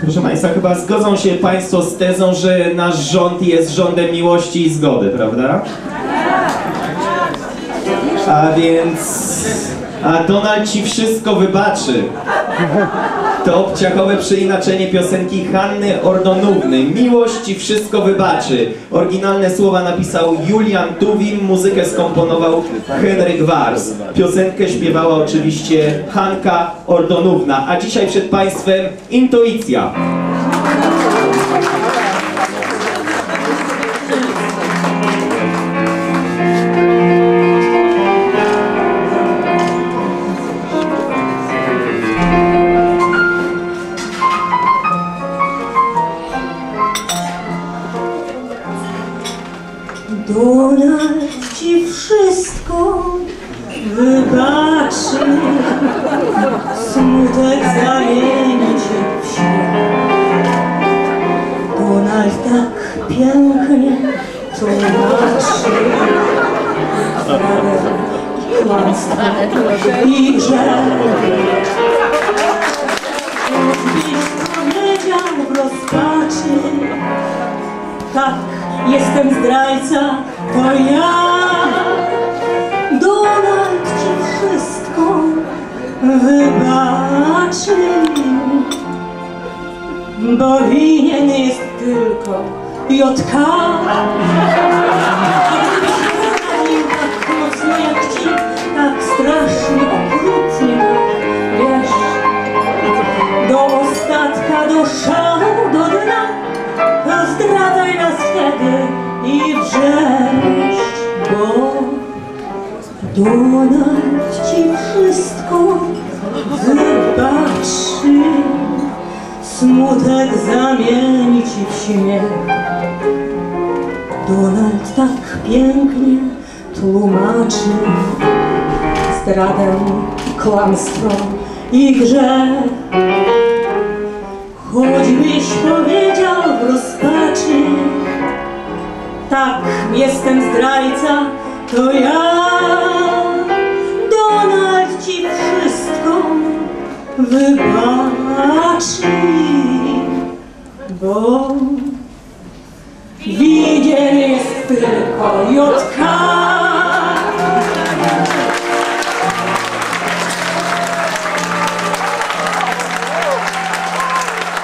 Proszę Państwa, chyba zgodzą się Państwo z tezą, że nasz rząd jest rządem miłości i zgody, prawda? A więc... A Donald Ci wszystko wybaczy. To obciachowe przeinaczenie piosenki Hanny Ordonówny. Miłość Ci wszystko wybaczy. Oryginalne słowa napisał Julian Tuwim, muzykę skomponował Henryk Wars. Piosenkę śpiewała oczywiście Hanka Ordonówna. A dzisiaj przed Państwem Intuicja. Donald ci wszystko wybaczy, smutek zamieni cię w. Donald tak pięknie tłumaczy prawdę i kłamstwo i grzech. Choćbyś powiedział w rozpaczy, tak, jestem zdrajca, to ja. Donald ci wszystko wybaczy, bo winien jest tylko ci, tak strasznie okrutnie, wiesz, do ostatka, do szału, do dna, i wrzeszcz, bo Donald ci wszystko wybaczy. Smutek zamieni ci w śmiech. Donald tak pięknie tłumaczy zdradę, kłamstwo i grzech. Choćbyś powiedział tak, jestem zdrajca, to ja. Donald ci wszystko wybaczy, bo winien jest tylko Jotka.